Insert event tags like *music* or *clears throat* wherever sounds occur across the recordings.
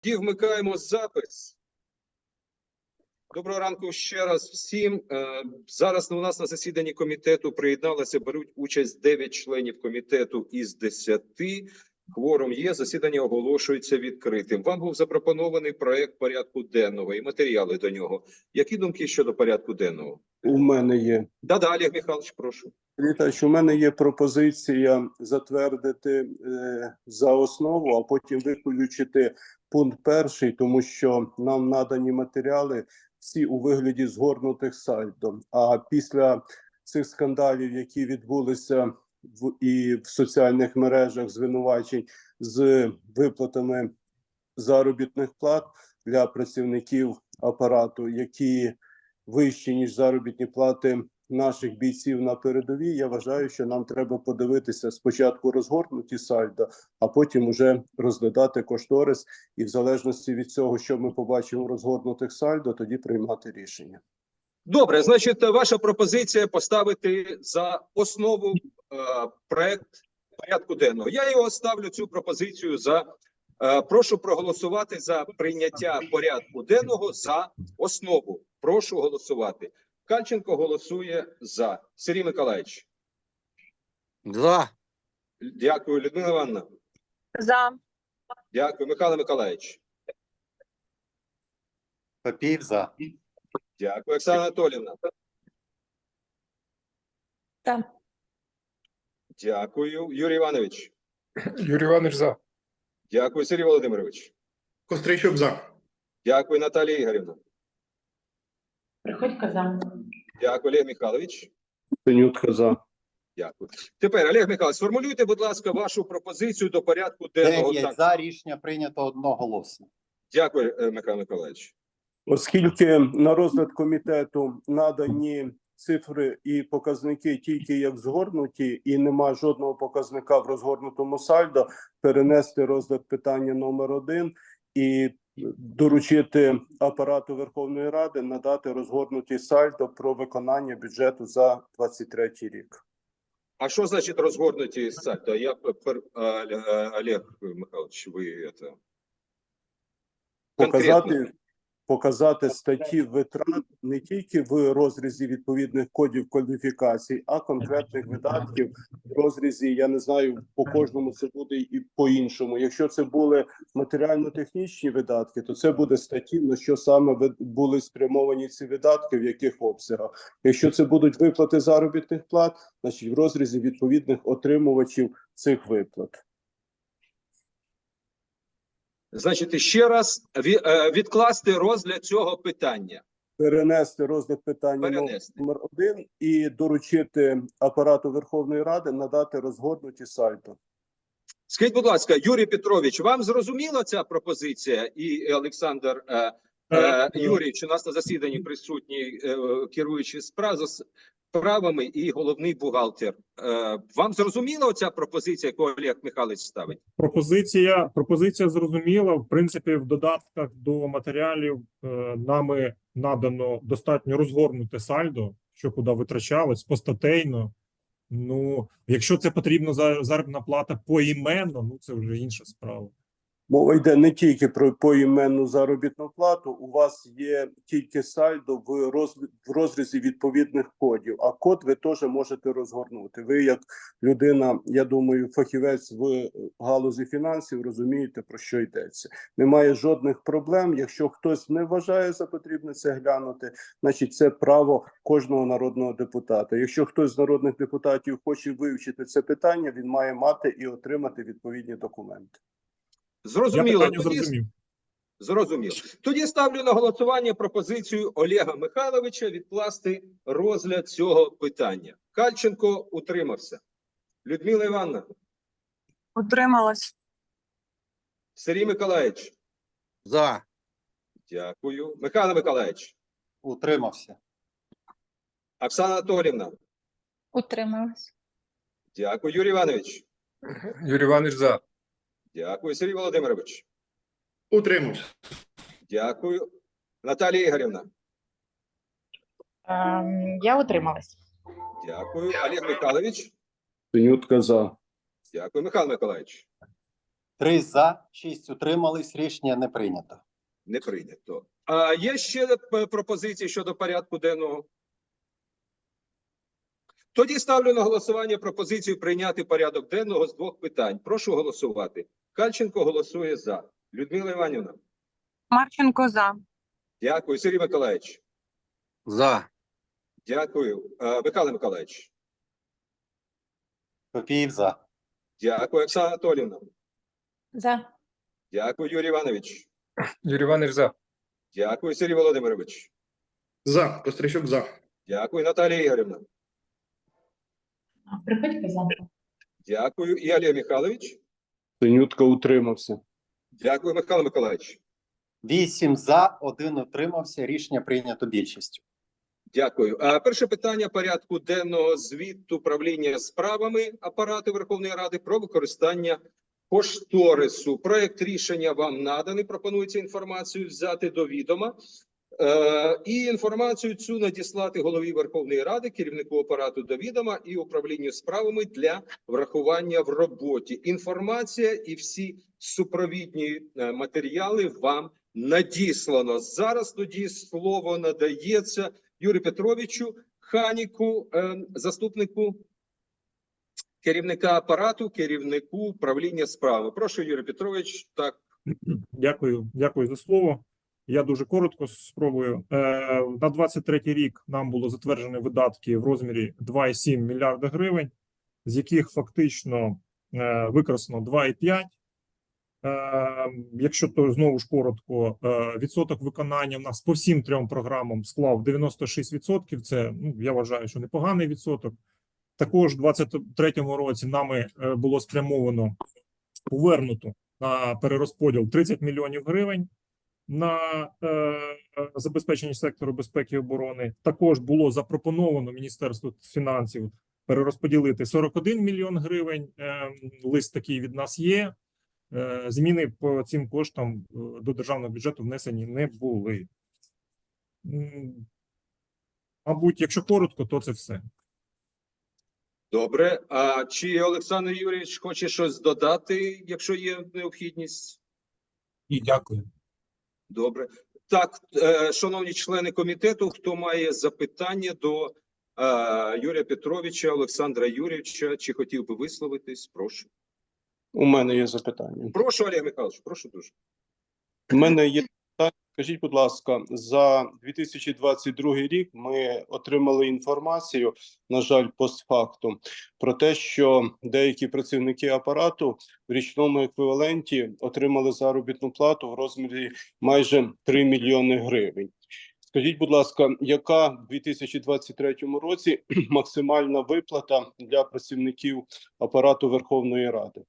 Тоді вмикаємо запис. Доброго ранку ще раз всім. Е, Зараз у нас на засіданні комітету приєдналося, беруть участь 9 членів комітету із 10. Кворум є, засідання оголошується відкритим. Вам був запропонований проект порядку денного і матеріали до нього. Які думки щодо порядку денного? У мене є. Да-да, Олег Михайлович, прошу. Віталійович, у мене є пропозиція затвердити е, за основу, а потім виключити пункт перший, тому що нам надані матеріали всі у вигляді згорнутих сальдо. А після цих скандалів, які відбулися в і в соціальних мережах звинувачень з виплатами заробітних плат для працівників апарату, які вищі ніж заробітні плати наших бійців на передовій, я вважаю, що нам треба подивитися спочатку розгорнуті сальдо, а потім уже розглядати кошторис, і в залежності від цього, що ми побачимо розгорнутих сальдо, тоді приймати рішення. Добре, значить, ваша пропозиція поставити за основу е, проект порядку денного. Я його ставлю цю пропозицію за. Е, прошу проголосувати за прийняття порядку денного за основу. Прошу голосувати. Кальченко голосує за. Сергій Миколаївич. За. Дякую, Людмила Івановна. За. Дякую, Михайло Миколаївич. Попів за. Дякую, Оксана Анатолівна. Так. Дякую, Юрій Іванович. Юрій Іванович за. Дякую, Сергій Володимирович. Кострийчук за. Дякую, Наталія Ігорівна. Приходько за. Дякую, Олег Михайлович. Синютка за. Дякую. Тепер, Олег Михайлович, сформулюйте, будь ласка, вашу пропозицію до порядку денного. Дев'ять Так, за рішення прийнято одноголосно. Дякую, е, Михайло Миколаївич. Оскільки на розгляд комітету надані цифри і показники тільки як згорнуті, і нема жодного показника в розгорнутому сальдо, перенести розгляд питання номер один і доручити апарату Верховної Ради надати розгорнуті сальдо про виконання бюджету за 23 рік. А що значить розгорнуті сальдо? Я Е, Олег Михайлович, ви це показати, показати статті витрат не тільки в розрізі відповідних кодів кваліфікацій, а конкретних видатків в розрізі. Я не знаю, по кожному це буде і по іншому. Якщо це були матеріально-технічні видатки, то це буде статті, на що саме були спрямовані ці видатки, в яких обсягах. Якщо це будуть виплати заробітних плат, значить в розрізі відповідних отримувачів цих виплат. Значить, ще раз е, відкласти розгляд цього питання. перенести розгляд питання Перенести. номер один і доручити апарату Верховної Ради надати розгорнуті сайту. Скажіть, будь ласка, Юрій Петрович, вам зрозуміла ця пропозиція? І Олександр е, е, Юрійович, у нас на засіданні присутній е, керуючий справами і головний бухгалтер. Вам зрозуміла ця пропозиція, яку Олег Михайлович ставить? Пропозиція, пропозиція зрозуміла. В принципі, в додатках до матеріалів нами надано достатньо розгорнуте сальдо, що куди витрачалось постатейно. Ну, якщо це потрібно за заробітна плата поіменно, ну це вже інша справа. Мова йде не тільки про поіменну заробітну плату. У вас є тільки сальдо в роз- в розрізі відповідних кодів. А код ви теж можете розгорнути. Ви, як людина, я думаю, фахівець в галузі фінансів, розумієте про що йдеться. Немає жодних проблем. Якщо хтось не вважає за потрібне це глянути, значить це право кожного народного депутата. Якщо хтось з народних депутатів хоче вивчити це питання, він має мати і отримати відповідні документи. Я Зрозуміло. питання Тоді- зрозумів. Зрозуміло. Тоді ставлю на голосування пропозицію Олега Михайловича відкласти розгляд цього питання. Кальченко утримався. Людмила Івановна, Утрималась. Сергій Миколаївич, За. дякую. Михайло Миколаївич, Утримався. Оксана Анатолівна, Утрималась. дякую. Юрій Іванович, Юрій Іванович за. Дякую. Сергій Володимирович, Утримався. дякую. Наталія Ігорівна, Ем, я утрималась. дякую. Олег Михайлович, Синютка за. дякую. Михайло Миколаївич, Три за, шість утримались. Рішення не прийнято. Не прийнято. А є ще пропозиції щодо порядку денного? Тоді ставлю на голосування пропозицію прийняти порядок денного з двох питань. Прошу голосувати. Кальченко голосує за. Людмила Іванівна. Марченко за. Дякую. Сергій Миколаївич. За. Дякую. Е, Михайло Миколаївич. Попіїв за. Дякую. Оксана Анатолівна. За. Дякую, Юрій Іванович. Юрій Іванович за. Дякую, Сергій Володимирович. За. Костричук за. Дякую, Наталія Ігорівна. Приходько за. Дякую, і Олег Михайлович. Синютка утримався. Дякую, Михайло Миколаївич. Вісім за, один утримався. Рішення прийнято більшістю. Дякую. А перше питання порядку денного звіт управління справами апарату Верховної Ради про використання кошторису. Проект рішення вам наданий. Пропонується інформацію взяти до відома. Е, і інформацію цю надіслати голові Верховної Ради, керівнику апарату до відома і управлінню справами для врахування в роботі. Інформація і всі супровідні е, матеріали вам надіслано. Зараз тоді слово надається Юрію Петровичу Ханіку, е, заступнику керівника апарату, керівнику управління справи. Прошу, Юрій Петрович. Так, Дякую, дякую за слово. Я дуже коротко спробую. Е, на 23 рік нам було затверджені видатки в розмірі 2,7 мільярда гривень, з яких фактично е, використано 2,5. Е, якщо то знову ж коротко, відсоток виконання в нас по всім трьом програмам склав 96%. Це ну я вважаю, що непоганий відсоток. Також в 23-му році нами було спрямовано повернуто на перерозподіл 30 мільйонів гривень на е, забезпечення сектору безпеки і оборони. Також було запропоновано Міністерству фінансів перерозподілити 41 мільйон гривень. Е, лист такий від нас є. Е, зміни по цим коштам е, до державного бюджету внесені не були. Мабуть, якщо коротко, то це все. добре. А чи Олександр Юрійович хоче щось додати, якщо є необхідність? Ні, дякую. Добре. Так, е, шановні члени комітету, хто має запитання до е, Юрія Петровича, Олександра Юрійовича, чи хотів би висловитись? Прошу. У мене є запитання. Прошу, Олег Михайлович, прошу дуже. У мене є питання. Скажіть, будь ласка, за 2022 рік ми отримали інформацію, на жаль, постфактум, про те, що деякі працівники апарату в річному еквіваленті отримали заробітну плату в розмірі майже 3 мільйони гривень. Скажіть, будь ласка, яка в 2023 році *clears throat* максимальна виплата для працівників апарату Верховної Ради?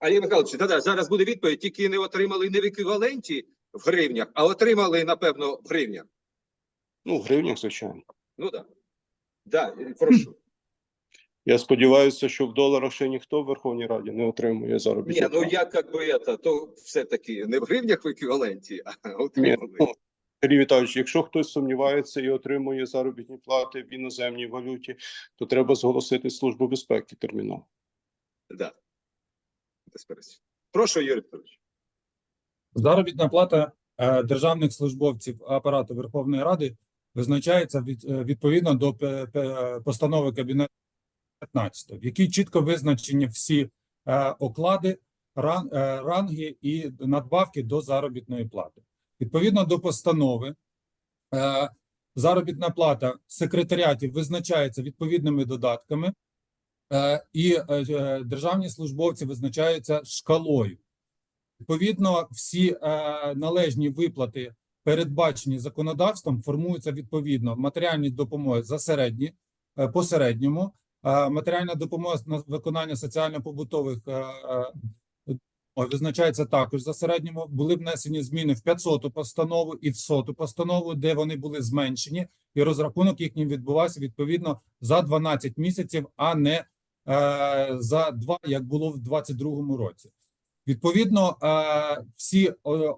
Олег Михайлович, да-да, зараз буде відповідь, тільки не отримали не в еквіваленті в гривнях, а отримали, напевно, в гривнях. Ну, в гривнях, звичайно. Ну так. Да. Да, прошу. Я сподіваюся, що в доларах ще ніхто в Верховній Раді не отримує Ні, ну я як би это, то все-таки не в гривнях в еквіваленті, а Ні, отримали. ну, Сергій Віталійович, якщо хтось сумнівається і отримує заробітні плати в іноземній валюті, то треба зголосити Службу безпеки терміново. Да. Безперечно. Прошу, Юрій Петрович. Заробітна плата е, державних службовців апарату Верховної Ради визначається від, е, відповідно до постанови Кабінету 15, в якій чітко визначені всі е, оклади, ранги і надбавки до заробітної плати. Відповідно до постанови, заробітна плата секретаріатів визначається відповідними додатками, і е, е, державні службовці визначаються шкалою. Відповідно, всі е, належні виплати, передбачені законодавством, формуються відповідно матеріальні допомоги за середні, е, по середньому, е, матеріальна допомога на виконання соціально-побутових е, е, визначається також за середньому. Були внесені зміни в 500 постанову і в 100 постанову, де вони були зменшені, і розрахунок їхній відбувався відповідно за 12 місяців, а не е, за два, як було в 2022 році. Відповідно, е, всі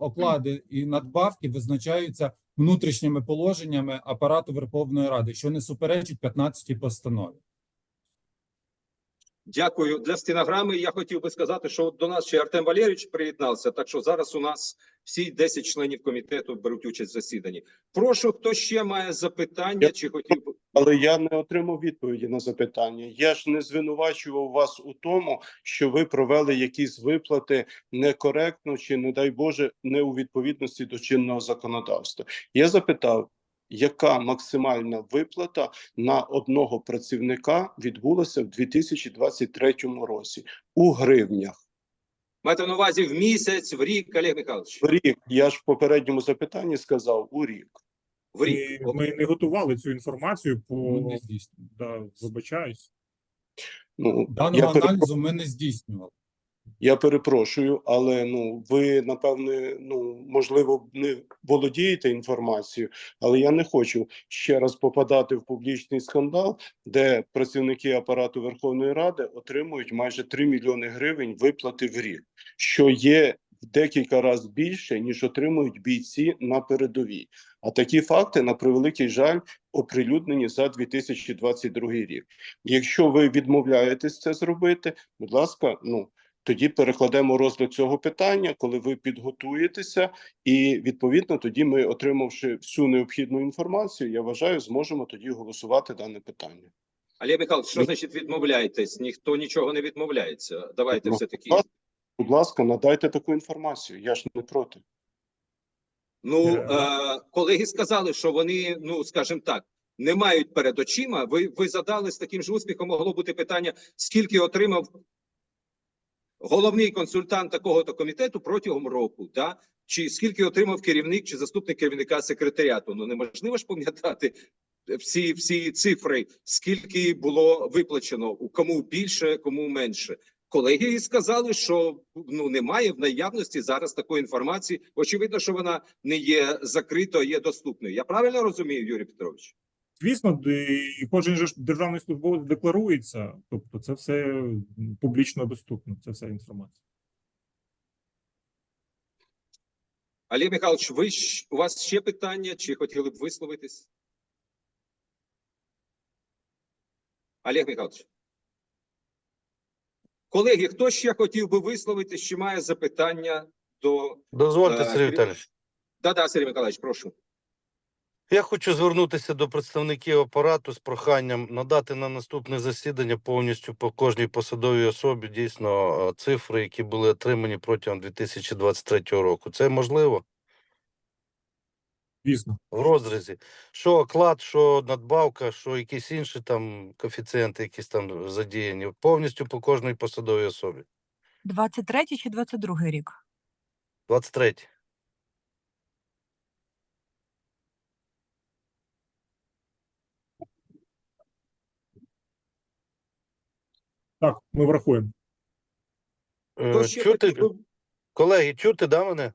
оклади і надбавки визначаються внутрішніми положеннями апарату Верховної Ради, що не суперечить 15 постанові. Дякую для стенограми. Я хотів би сказати, що до нас ще Артем Валерійович приєднався. Так що зараз у нас всі 10 членів комітету беруть участь в засіданні. Прошу, хто ще має запитання Я- чи хотів би Але я не отримав відповіді на запитання. Я ж не звинувачував вас у тому, що ви провели якісь виплати некоректно чи, не дай Боже, не у відповідності до чинного законодавства. Я запитав, яка максимальна виплата на одного працівника відбулася в 2023 році у гривнях. маєте на увазі в місяць, в рік, Олег Михайлович? В рік я ж в попередньому запитанні сказав у рік. В рік. Ми, ми не готували цю інформацію по да, вибачаюсь. Ну я Даного перепро- аналізу ми не здійснювали. Я перепрошую, але ну ви напевне, ну можливо, не володієте інформацією, але я не хочу ще раз попадати в публічний скандал, де працівники апарату Верховної Ради отримують майже 3 мільйони гривень виплати в рік, що є в декілька разів більше ніж отримують бійці на передовій. А такі факти, на превеликий жаль, оприлюднені за 2022 рік. Якщо ви відмовляєтесь це зробити, будь ласка, ну тоді перекладемо розгляд цього питання, коли ви підготуєтеся, і відповідно тоді ми, отримавши всю необхідну інформацію, я вважаю, зможемо тоді голосувати дане питання. Олег Михайлович, що значить відмовляєтесь? Ніхто нічого не відмовляється. Давайте Ну, все таки. будь ласка. Надайте таку інформацію. Я ж не проти. Ну Е. колеги сказали, що вони, ну скажімо так, не мають перед очима. Ви, ви задали з таким ж успіхом. Могло бути питання: скільки отримав головний консультант такого-то комітету протягом року, да? чи скільки отримав керівник чи заступник керівника секретаріату? Ну неможливо ж пам'ятати всі, всі цифри, скільки було виплачено, кому більше, кому менше. Колеги сказали, що ну немає в наявності зараз такої інформації. Очевидно, що вона не є закритою, є доступною. Я правильно розумію, Юрій Петрович? Звісно, кожен же державний службовець декларується, тобто це все публічно доступно, це вся інформація. Олег Михайлович, ви у вас ще питання, чи хотіли б висловитись? Олег Михайлович. Колеги, хто ще хотів би висловитись, чи має запитання до Дозвольте, Е, Сергій Сергій- Віталійович. да-да, Сергій Миколаївич, прошу. Я хочу звернутися до представників апарату з проханням надати на наступне засідання повністю по кожній посадовій особі дійсно е, цифри, які були отримані протягом 2023 року. Це можливо Звісно, в розрізі. Що оклад, що надбавка, що якісь інші там коефіцієнти, якісь там задіяні, повністю по кожній посадовій особі. 23 чи 22 рік? 23. Так, ми врахуємо. Е, ще Чути, колеги, чути, да, мене?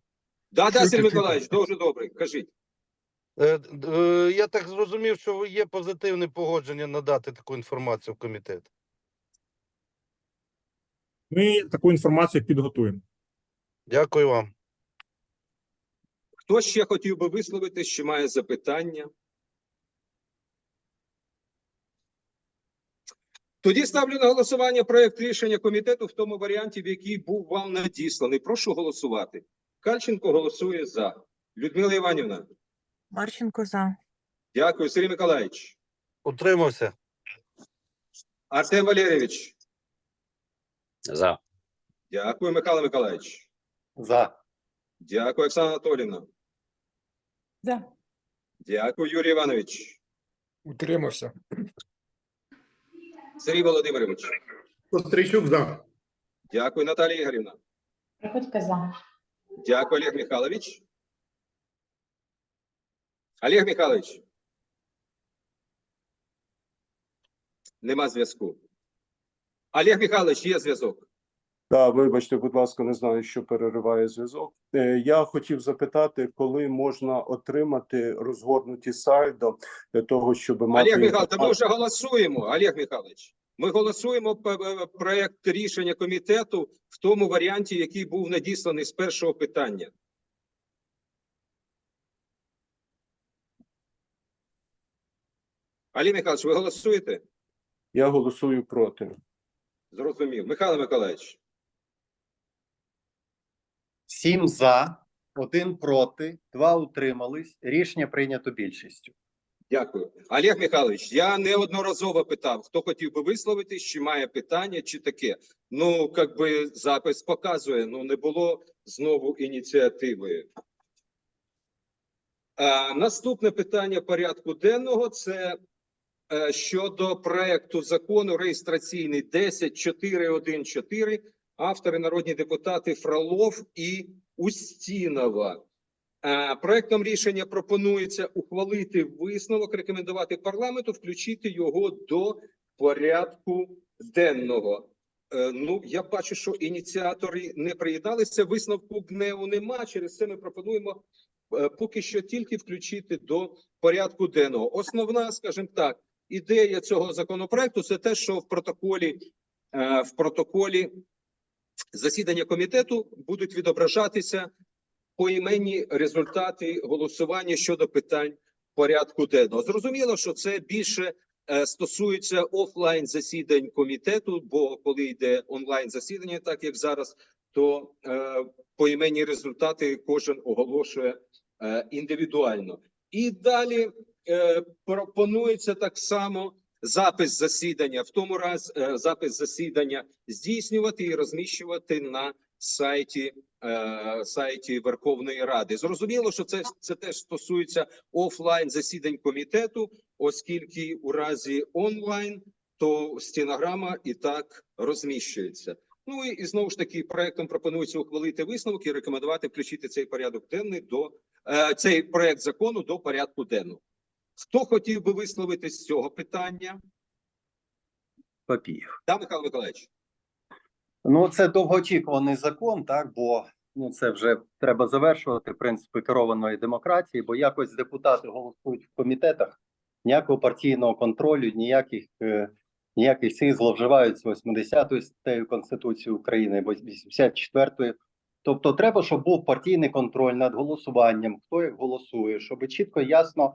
Да, да, Чути, Сергій чути. Миколаївич, дуже добре. Кажіть. Е, д- е, Я так зрозумів, що є позитивне погодження надати таку інформацію в комітет. Ми таку інформацію підготуємо. Дякую вам. Хто ще хотів би висловитись, чи має запитання? Тоді ставлю на голосування проект рішення комітету в тому варіанті, в який був вам надісланий. Прошу голосувати. Кальченко голосує за. Людмила Іванівна. Марченко за. Дякую, Сергій Миколаївич. Утримався. Артем Валерійович. За. Дякую, Михайло Миколаївич. За. Дякую, Оксана Анатолівна. За. Дякую, Юрій Іванович. Утримався. Сергій Володимирович. Костричук за. Дякую, Наталія Ігорівна. Приходько за. Дякую, Олег Михайлович. Олег Михайлович. Нема зв'язку. Олег Михайлович, є зв'язок. Так, вибачте, будь ласка, не знаю, що перериває зв'язок. Е, Я хотів запитати, коли можна отримати розгорнуті сальдо для того, щоб мати Олег Михайлович, та ми вже голосуємо. Олег Михайлович, ми голосуємо п- п- проект рішення комітету в тому варіанті, який був надісланий з першого питання. Олег Михайлович, ви голосуєте? Я голосую проти. Зрозумів. Михайло Миколаївич. Сім за, один проти, два утримались. Рішення прийнято більшістю. Дякую. Олег Михайлович, я неодноразово питав, хто хотів би висловитись, чи має питання, чи таке. Ну, як би запис показує, ну не було знову ініціативи. А, наступне питання порядку денного це е, щодо проекту закону реєстраційний 10414. Автори народні депутати Фролов і Устінова. Е, Проектом рішення пропонується ухвалити висновок, рекомендувати парламенту, включити його до порядку денного. Е, Ну, я бачу, що ініціатори не приєдналися. Висновку ГНЕУ нема. Через це ми пропонуємо е, поки що тільки включити до порядку денного. Основна, скажімо так, ідея цього законопроекту це те, що в протоколі в протоколі засідання комітету будуть відображатися поіменні результати голосування щодо питань порядку денного. Зрозуміло, що це більше е, стосується офлайн засідань комітету, бо коли йде онлайн засідання, так як зараз, то е, поіменні результати кожен оголошує е, індивідуально. І далі пропонується так само запис засідання, в тому раз е, запис засідання здійснювати і розміщувати на сайті е, сайті Верховної Ради. Зрозуміло, що це, це теж стосується офлайн засідань комітету, оскільки у разі онлайн то стенограма і так розміщується. Ну і, і знову ж таки проектом пропонується ухвалити висновок і рекомендувати включити цей порядок денний до е, цей проект закону до порядку денного. Хто хотів би висловити з цього питання? Папіїв. Да, Михайло Миколаївич? Ну, це довгоочікуваний закон, так бо ну це вже треба завершувати принципи керованої демократії, бо якось депутати голосують в комітетах, ніякого партійного контролю, ніяких е, ніяких сил зловживають з 80 статтею Конституції України або 84 Тобто, треба, щоб був партійний контроль над голосуванням, хто як голосує, щоб чітко ясно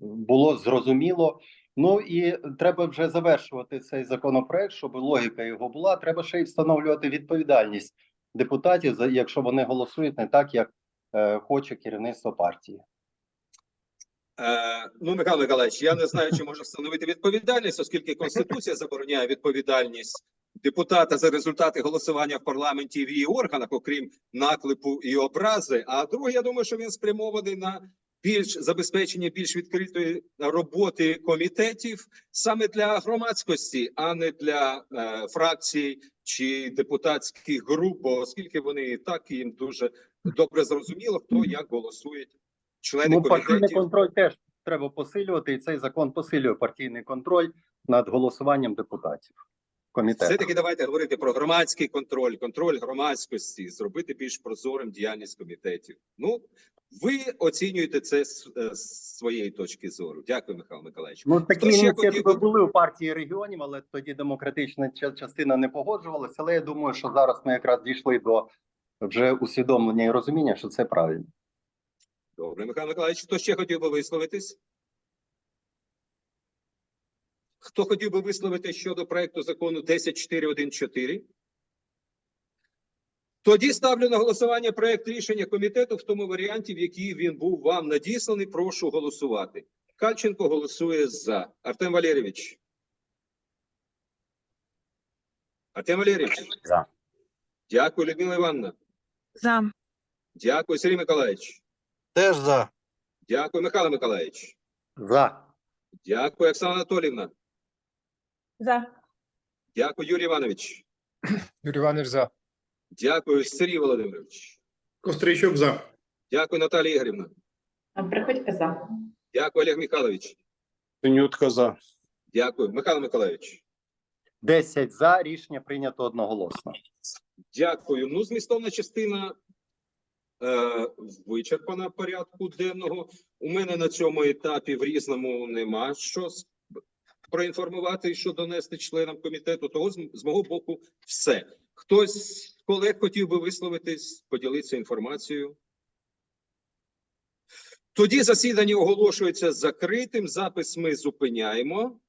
було зрозуміло. Ну і треба вже завершувати цей законопроект, щоб логіка його була. Треба ще й встановлювати відповідальність депутатів, якщо вони голосують не так, як е, хоче керівництво партії. Е, ну, Михайло Миколаївич, я не знаю, чи можу встановити відповідальність, оскільки Конституція забороняє відповідальність депутата за результати голосування в парламенті в її органах, окрім наклепу і образи. А друге, я думаю, що він спрямований на більш забезпечення більш відкритої роботи комітетів саме для громадськості, а не для е, фракцій чи депутатських груп, бо оскільки вони і так їм дуже добре зрозуміло, хто як голосують. Члени Ну, партійний комітетів. контроль теж треба посилювати, і цей закон посилює партійний контроль над голосуванням депутатів. Комітету. Все-таки давайте говорити про громадський контроль, контроль громадськості, зробити більш прозорим діяльність комітетів. Ну, ви оцінюєте це з, е, з своєї точки зору. Дякую, Михайло Миколаївич. Ну, такі ініціативи хотів були у партії регіонів, але тоді демократична частина не погоджувалася. Але я думаю, що зараз ми якраз дійшли до вже усвідомлення і розуміння, що це правильно. Добре, Михайло Миколаївич, хто ще хотів би висловитись? Хто хотів би висловити щодо проекту закону 10414? Тоді ставлю на голосування проект рішення комітету в тому варіанті, в який він був вам надісланий. Прошу голосувати. Кальченко голосує за. Артем Валерійович. Артем Валерійович. За. Дякую, Людмила Івановна. За. Дякую, Сергій Миколаївич. Теж за. Дякую, Михайло Миколаївич. За. Дякую, Оксана Анатолівна. За. Дякую, Юрій Іванович. *clears throat* Юрій Іванович за. Дякую, Сергій Володимирович. Кострийчук за. Дякую, Наталія Ігорівна. Приходько за. Дякую, Олег Михайлович. Синютка за. Дякую, Михайло Миколаївич. 10 за. Рішення прийнято одноголосно. Дякую. Ну, змістовна частина е, вичерпана порядку денного. У мене на цьому етапі в різному нема що проінформувати і що донести членам комітету. Того з, мого боку все. Хтось з колег хотів би висловитись, поділитися інформацією. Тоді засідання оголошується закритим. Запис ми зупиняємо.